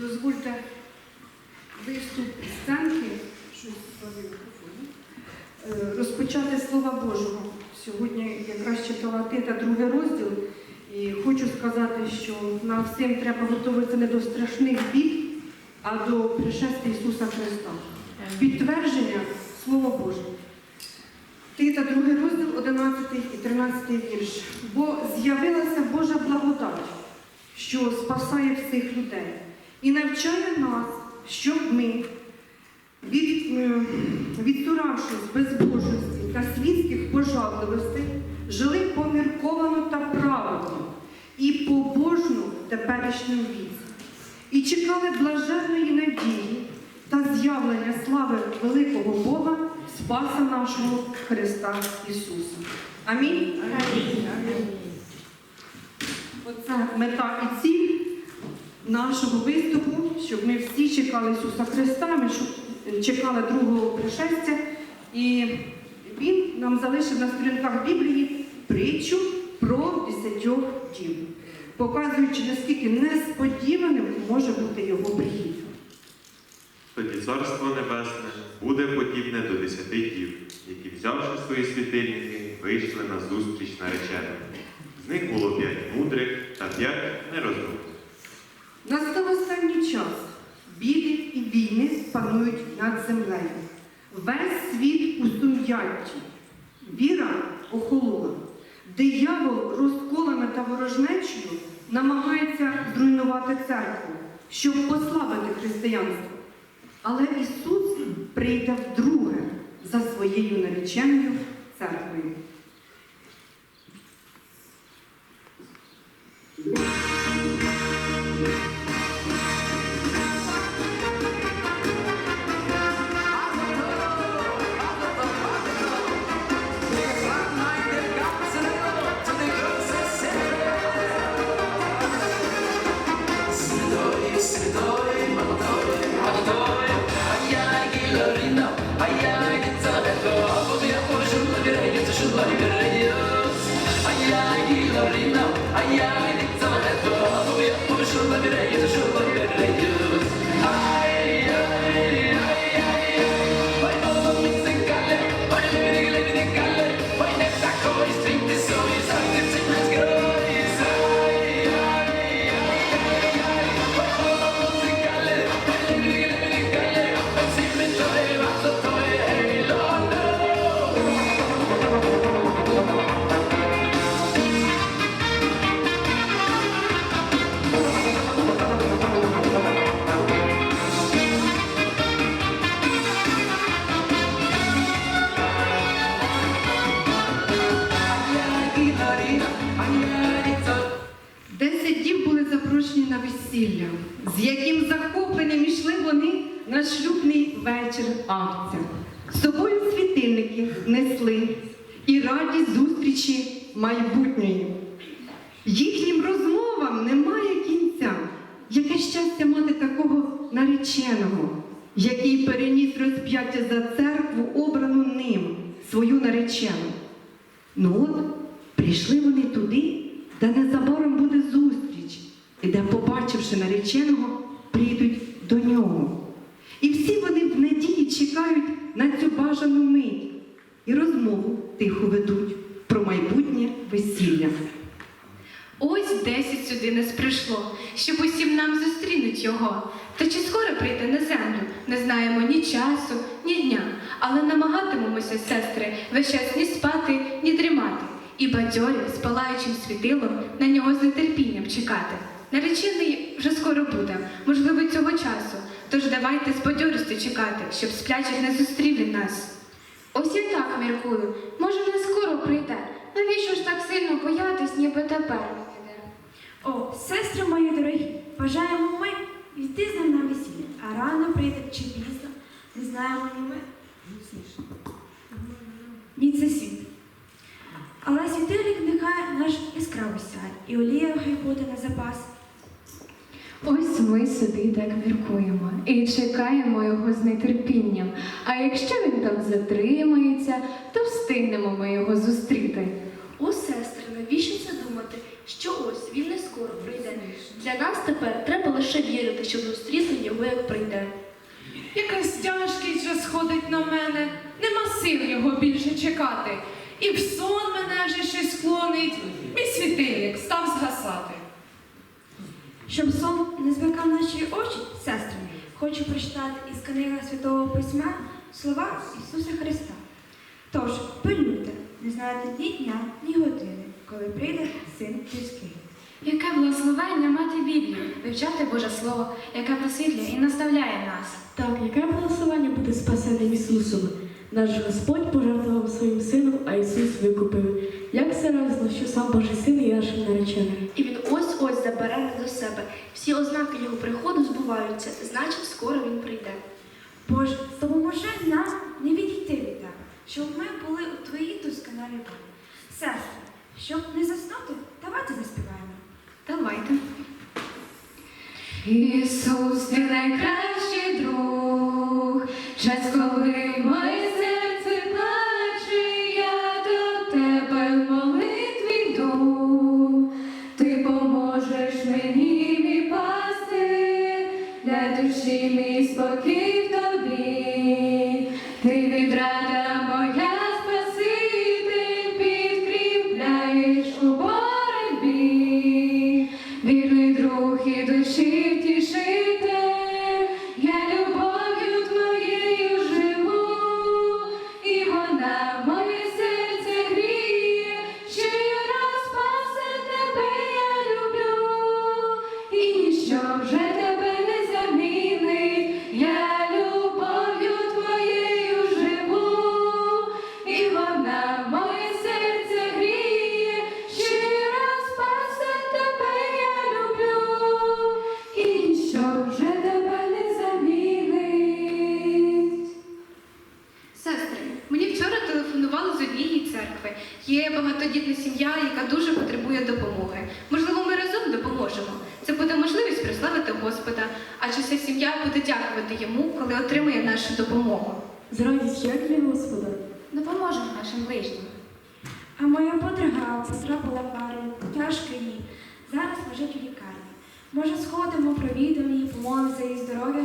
дозвольте виступ сценки, щось славі мікрофоні, е, розпочати Слова Божого. Сьогодні якраз читала Тита другий розділ, і хочу сказати, що нам всім треба готуватися не до страшних бід, а до пришестя Ісуса Христа. Підтвердження Слова Божого. Тита, другий розділ, 11 і 13 вірш. Бо з'явилася Божа благодать, що спасає всіх людей, і навчає нас, щоб ми, від, відтуравшись безбожності та світських пожадливостей, жили помірковано та правильно і побожно в теперішньому віці, і чекали блаженної надії та з'явлення слави великого Бога, Спаса нашого Христа Ісуса. Амінь. Оце мета і ціль нашого виступу, щоб ми всі чекали Ісуса Христа, ми чекали другого пришестя. І Він нам залишив на сторінках Біблії притчу про десятьох дів, показуючи, наскільки несподіваним може бути його прихід. Тоді царство небесне буде подібне до десяти дів, які, взявши свої світильники, вийшли на зустріч нареченим. З них було п'ять мудрих та п'ять нерозумних. Настав останній час. Біди і війни панують над землею. Весь світ у сум'ятті. Віра охолола. Диявол розколами та ворожнечою намагається зруйнувати церкву, щоб послабити християнство. Але Ісус прийде вдруге за своєю нареченою церквою. Вечір. З собою світильники несли і радість зустрічі майбутньої. Їхнім розмовам немає кінця. Яке щастя мати такого нареченого, який переніс розп'яття за церкву, обрану ним, свою наречену. Ну от, прийшли вони туди, де незабаром буде зустріч, і де, побачивши нареченого, прийдуть до нього. І всі вони в надії чекають на цю бажану мить і розмову тихо ведуть про майбутнє весілля. Ось десять сюди нас прийшло, щоб усім нам зустрінуть його. Та чи скоро прийде на землю? Не знаємо ні часу, ні дня, але намагатимемося, сестри, весь час ні спати, ні дрімати. І бадьорі, з палаючим світилом, на нього з нетерпінням чекати. Наречений вже скоро буде, можливо, цього часу. Тож давайте з бадьорістю чекати, щоб сплячих не зустрів він нас. Ось я так міркую. Може, не скоро прийде. Навіщо ж так сильно боятись, ніби тепер прийде? О, сестри мої дорогі, бажаємо ми йти з ним на весілля, а рано прийде чи пізно, не знаємо ні ми. Ні це світ. Але світильник нехай наш яскравий сяй, і олія хай буде на запас. Ось ми собі так міркуємо і чекаємо його з нетерпінням. А якщо він там затримається, то встигнемо ми його зустріти. О, сестри, навіщо це думати, що ось він не скоро прийде. Для нас тепер треба лише вірити, щоб зустріти його, як прийде. Якась тяжкість вже сходить на мене, нема сил його більше чекати. І в сон мене вже щось клонить, Щоб сон не звикав наші очі, сестри, хочу прочитати із книги Святого Письма слова Ісуса Христа. Тож, пильнуйте, не знаєте ні дня, ні години, коли прийде син людський. Яке благословення мати Біблію, вивчати Боже Слово, яке просвітлює і наставляє нас. Так, яке благословення бути спасеним Ісусом? Наш Господь пожертвував своїм сином, а Ісус викупив. Як це разно, що сам Божий син є нашим нареченим. Ось-ось забере нас до себе. Всі ознаки його приходу збуваються, значить, скоро він прийде. Боже, допоможи нам не відійти від тебе, щоб ми були у твоїй досконалій волі. Сестри, щоб не заснути, давайте заспіваємо. Давайте. Ісус, ти найкращий друг, час, коли моє подруга сестра була парою, тяжко їй. Зараз лежить у лікарні. Може, сходимо, провідаємо її, помолимося її здоров'я?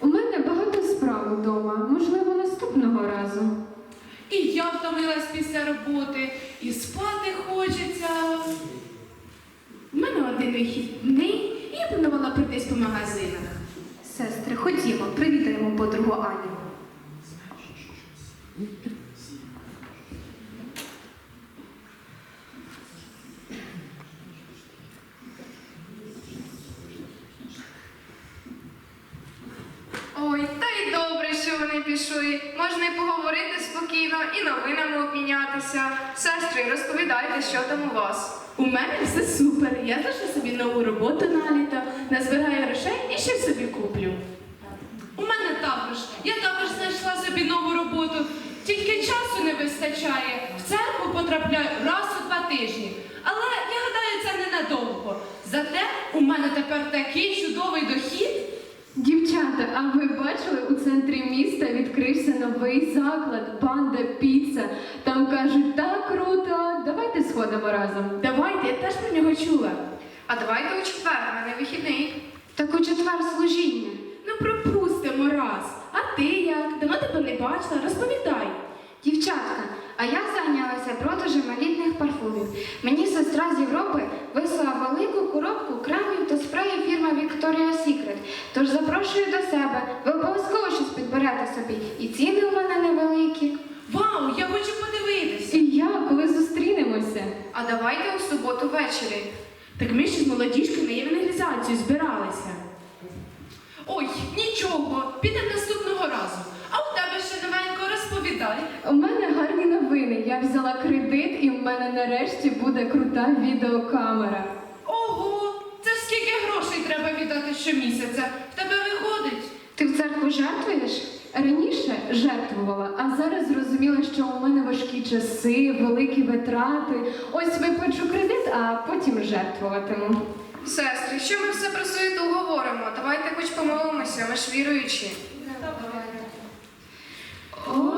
У мене багато справ вдома, можливо, наступного разу. І я втомилась після роботи, і спати хочеться. У мене один вихідний, і я планувала пройтись по магазинах. Сестри, ходімо, привітаємо подругу Аню. Ой, та й добре, що вони пішли. Можна і поговорити спокійно, і новинами обмінятися. Сестри, розповідайте, що там у вас. У мене все супер. Я знайшла собі нову роботу на літо, назбираю грошей і щось собі куплю. У мене також. Я також знайшла собі нову роботу. Тільки часу не вистачає. В церкву потрапляю раз у два тижні. Але я гадаю, це ненадовго. Зате у мене тепер такий чудовий дохід. Дівчата, а ви бачили, у центрі міста відкрився новий заклад Банда Піца. Там кажуть, так круто, давайте сходимо разом. Давайте, я теж про нього чула. А давайте у четвер, мене вихідний. Так у четвер служіння. Ну пропустимо раз. А ти як? Давно тебе не бачила, розповідай. Дівчатка, а я зайнялася продажем елітних парфумів. Мені сестра з Європи вислала велику коробку кремів та спреїв фірми Victoria's Secret. Тож запрошую до себе. Ви обов'язково щось підберете собі. І ціни у мене невеликі. Вау, я хочу подивитися. І я, коли зустрінемося. А давайте у суботу ввечері. Так ми ще з молодіжкою на євангелізацію збиралися. Ой, нічого, підемо наступного разу. Тебе ще новенько розповідай. У мене гарні новини. Я взяла кредит і в мене нарешті буде крута відеокамера. Ого, це ж скільки грошей треба віддати щомісяця. В тебе виходить. Ти в церкву жертвуєш? Раніше жертвувала, а зараз зрозуміла, що у мене важкі часи, великі витрати. Ось виплачу кредит, а потім жертвуватиму. Сестри, що ми все про суєту говоримо? Давайте хоч помолимося, ми ж віруючі.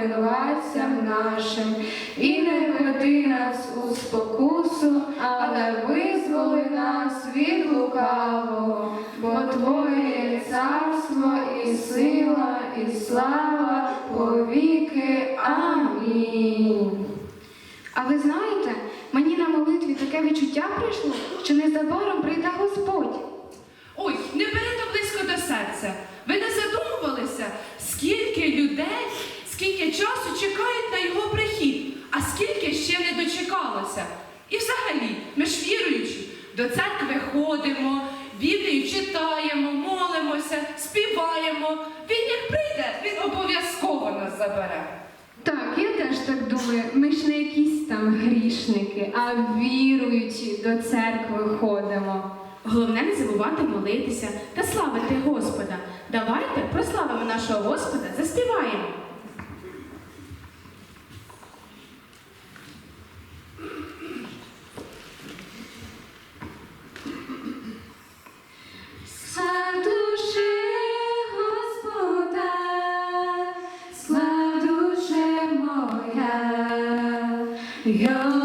винуватцям нашим, і не веди нас у спокусу, але визволи нас від лукавого, бо Твоє є царство і сила, і слава повіки. Амінь. А ви знаєте, мені на молитві таке відчуття прийшло, що незабаром прийде Господь. Ой, не бери то близько до серця. Ви не задумувалися, скільки людей, скільки часу чекають на його прихід, а скільки ще не дочекалося. І взагалі, ми ж віруючі, до церкви ходимо, Біблію читаємо, молимося, співаємо. Він як прийде, він обов'язково нас забере. Так, я теж так думаю. Ми ж не якісь там грішники, а віруючі до церкви ходимо. Головне не забувати молитися та славити Господа. Давайте прославимо нашого Господа, заспіваємо. Його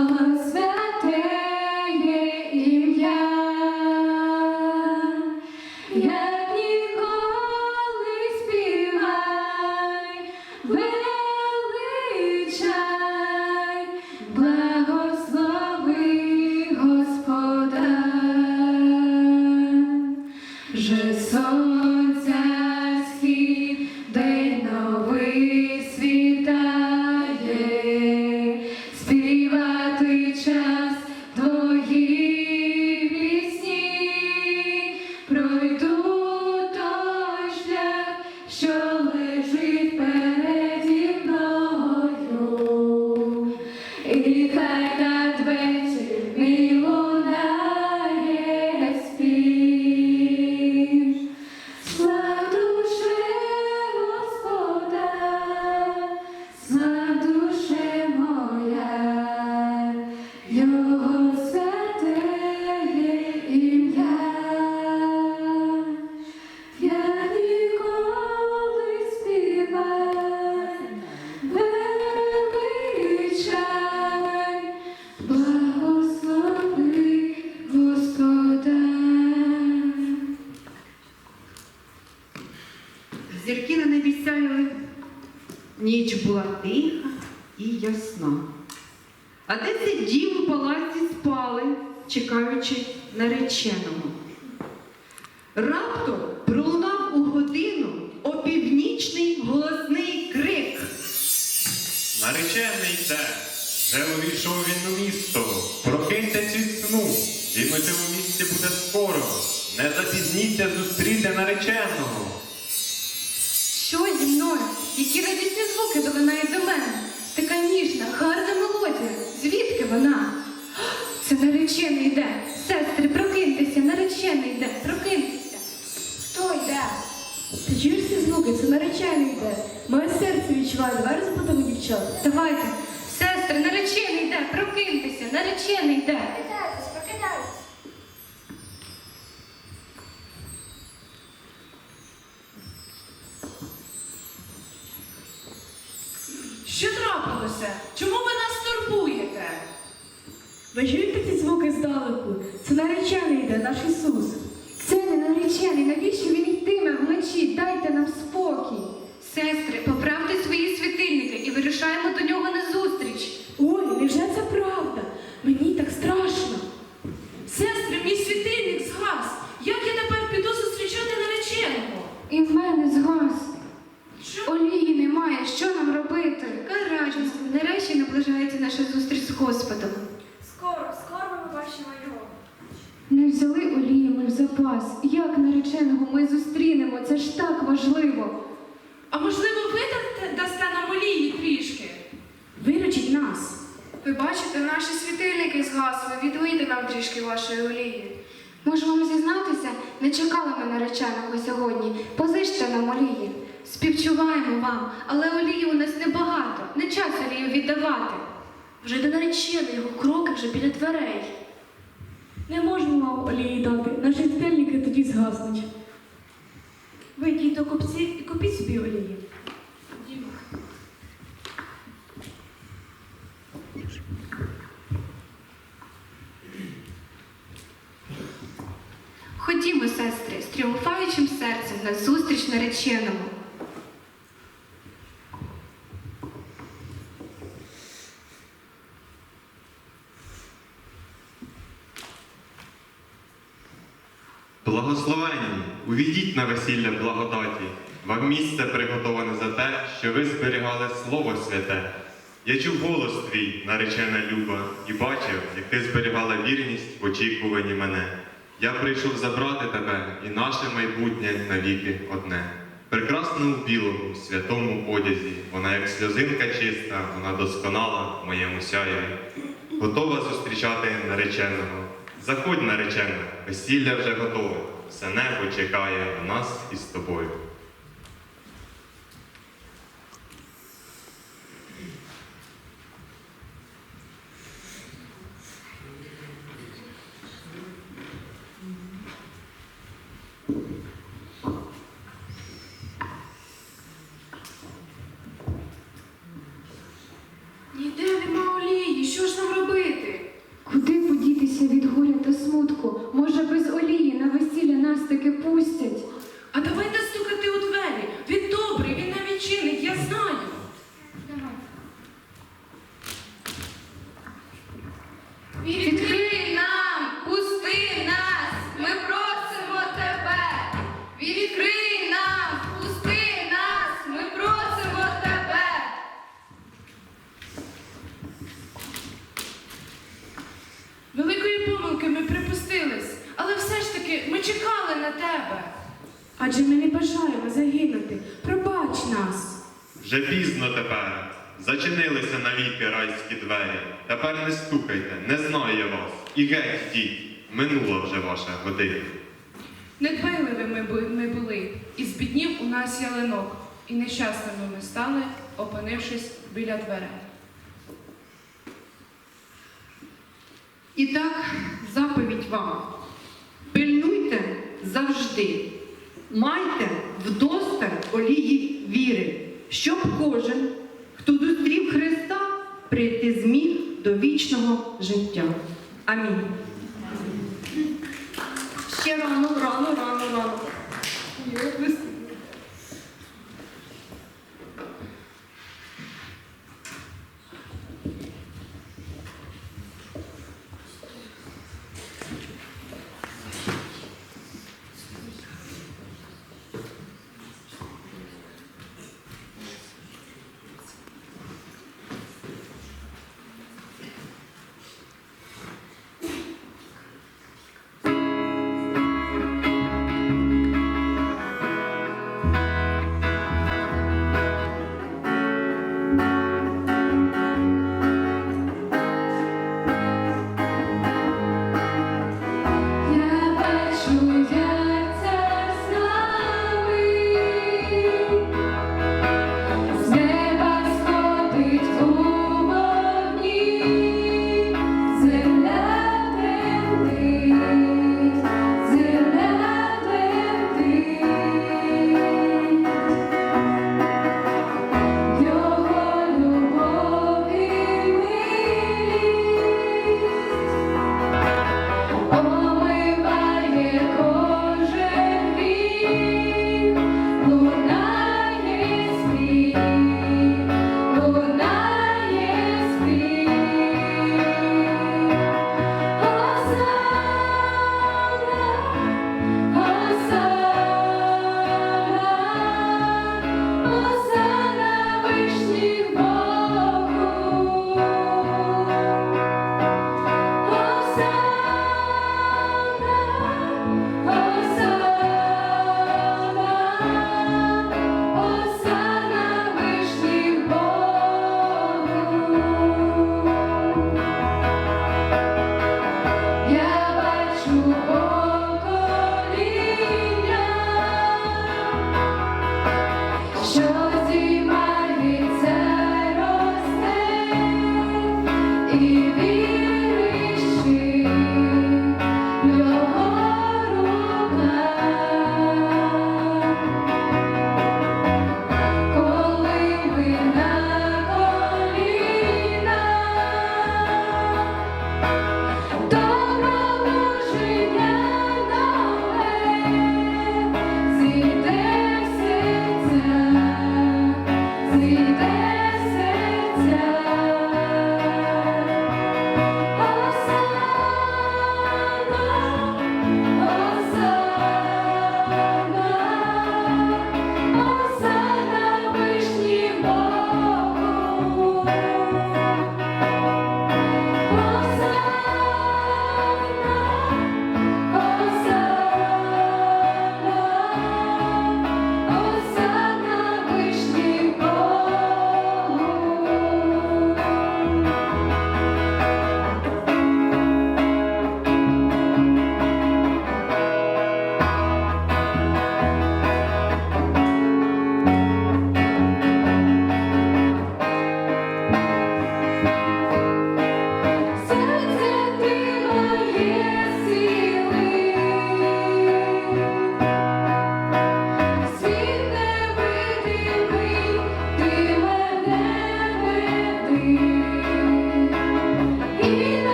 Наречений йде, вже увійшов він у місто. Прокиньтесь від сну, він у цьому місці буде скоро. Не запізніться зустріти нареченого. Що зі мною? Які радісні звуки долинають до мене? Така ніжна, гарна мелодія. Звідки вона? Це наречений йде. Чуєш ці звуки? Це наречений йде. Моє серце відчуває, давай розбудемо дівчат. Давайте, сестри, наречений йде, прокиньтеся, наречений йде. Прокидайтесь, прокидайтесь. Що трапилося? Чому ви нас турбуєте? Ви чуєте ці звуки здалеку? Це наречений йде, наш Ісус. Це не наречений, навіщо він вночі? Дайте нам спокій. Сестри, поправте свої світильники і вирушаємо до нього на зустріч. Ой, невже це правда? Мені так страшно. Сестри, мій світильник згас. Як я тепер піду зустрічати нареченого? І в мене згас. Що? Олії немає, що нам робити? Яка радість, нарешті наближається наша зустріч з Господом. Скоро, скоро ми побачимо його. Не взяли олії ми в запас. Як нареченого ми зустрінемо? Це ж так важливо. А можливо, ви дасте, нам олії трішки? Виручіть нас. Ви бачите, наші світильники згасли, відлийте нам трішки вашої олії. Можу вам зізнатися, не чекали ми нареченого сьогодні. Позичте нам олії. Співчуваємо вам, але олії у нас небагато. Не час олію віддавати. Вже йде наречений, його кроки вже біля дверей. Не можемо вам олії дати, наші світильники тоді згаснуть. Ви йдіть до купців і купіть собі олії. Ходімо, сестри, з тріумфаючим серцем на зустріч нареченому. Благословенні, увійдіть на весілля благодаті. Вам місце приготоване за те, що ви зберігали Слово Святе. Я чув голос твій, наречена Люба, і бачив, як ти зберігала вірність в очікуванні мене. Я прийшов забрати тебе, і наше майбутнє навіки одне. Прекрасна у білому, святому одязі, вона як сльозинка чиста, вона досконала в моєму сяєві. Готова зустрічати нареченого. Заходь, наречена, весілля вже готове. Все небо чекає на нас із тобою. Вже пізно тепер. Зачинилися навіки райські двері. Тепер не стукайте, не знаю я вас. І геть йдіть. Минула вже ваша година. Недбайливі ми, були, і збіднів у нас ялинок, і нещасними ми стали, опинившись біля дверей. І так, заповідь вам. Пильнуйте завжди. Майте вдосталь олії віри, щоб кожен, хто зустрів Христа, прийти зміг до вічного життя. Амінь. Ще рано, рано, рано, рано.